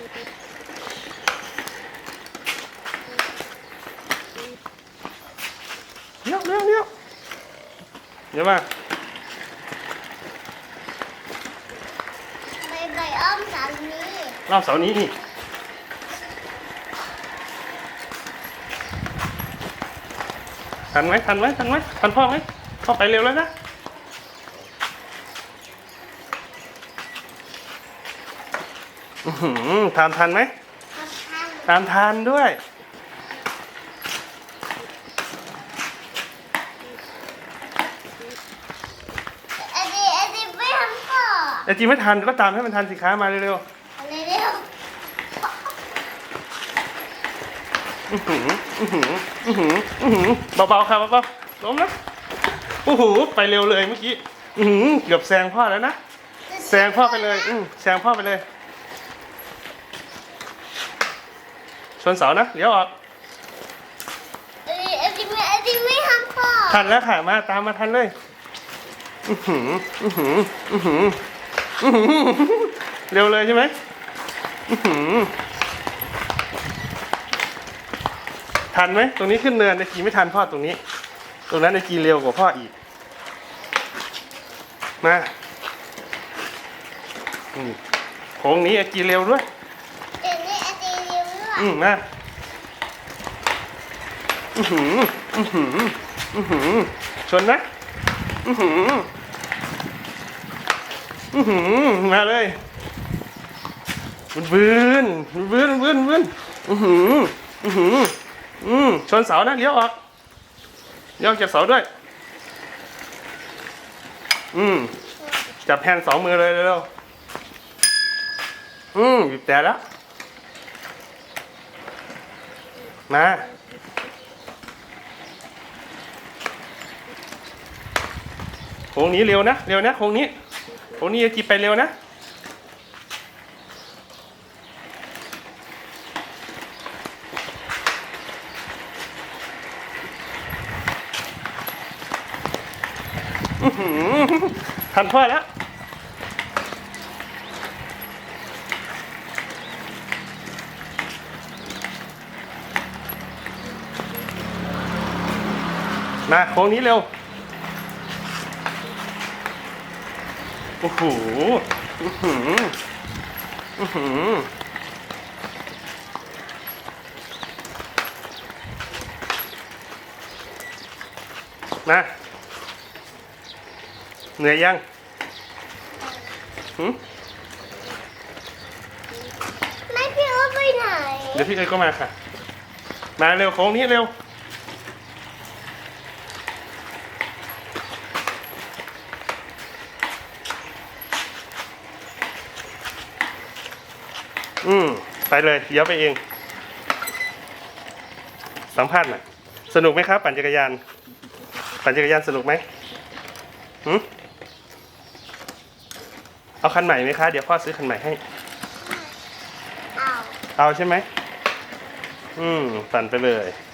เลี้ยวเลี้ยวเลี้ยวเดี๋ยวมาใบใบอ้อมเสานี้รอบเสานี้นี่ทันไหมทันไหมทันไหมทันพ่อไหมพ่อไปเร็วแล้วนะ อื้อหือทานทันไหมทำทันตามทานด้วยไอ้ดีไอ้ดีไม่ทำก่อนไอจีไม่ทันก็ตามให้มันทันสิค้ามาเร็วเร็วๆอื้อหืออื้อหืออื้อหืออื้อหือเบาๆค่ะเบาๆล้มนะโอ้โหไปเร็วเลยเมื่อกี้อื้อหือเกือบแซงพ่อแล้วนะๆแซงพ่อไปเลย อืมแซงพ่อไปเลย ชนเสานะเลี้ยวออกไอ้ดีไอ้ดีไม่ไอ้ดีไม่ทำก่อนทันแล้วค่ะมาตามมาทันเลยอื้อหืออื้อหืออื้อหืออื้อหือเร็วเลยใช่ไหมอื้อหือทันไหมตรงนี้ขึ้นเนินไอจีไม่ทันพ่อตรงนี้ ตรงนั้นไอจีเร็วกว่าพ่ออีกมาอืมโค้งนี้ไอจีเร็วด้วย เดี๋ยวนี้ไอ้ดีเร็วด้วย อืมมาอือหืออือหืออือหือชนนะอือหืออือหือมาเลยมันบืนมันบืนมันบืนมันบืนอือหืออือหืออืมชนเสานะเลี้ยวออกเลี้ยวออกจากเสาด้วย อืมจับแฮนสองมือเลยเร็วอืมบีบแต่แล้ว มาโค้งนี้เร็วนะ เร็วนะโค้งนี้โค้งนี้จะจีบไปเร็วนะ ทันพ่อแล้ว มาโค้งนี้เร็ว โอ้โหอื้อหืออื้อหือมาเหนื่อยยังหืมไม่พี่ว่าไปไหน เดี๋ยวพี่เอ๋ยก็มาค่ะ มาเร็วโค้งนี้เร็ว อืมไปเลยเดี๋ยวไปเอง สัมภาษณ์หน่อยสนุกไหมครับ ปั่นจักรยาน ปั่นจักรยานสนุกไหมหืมเอาคันใหม่ไหมคะ เดี๋ยวพ่อซื้อคันใหม่ให้ เอา เอาใช่ไหม อืม ปั่นไปเลยไ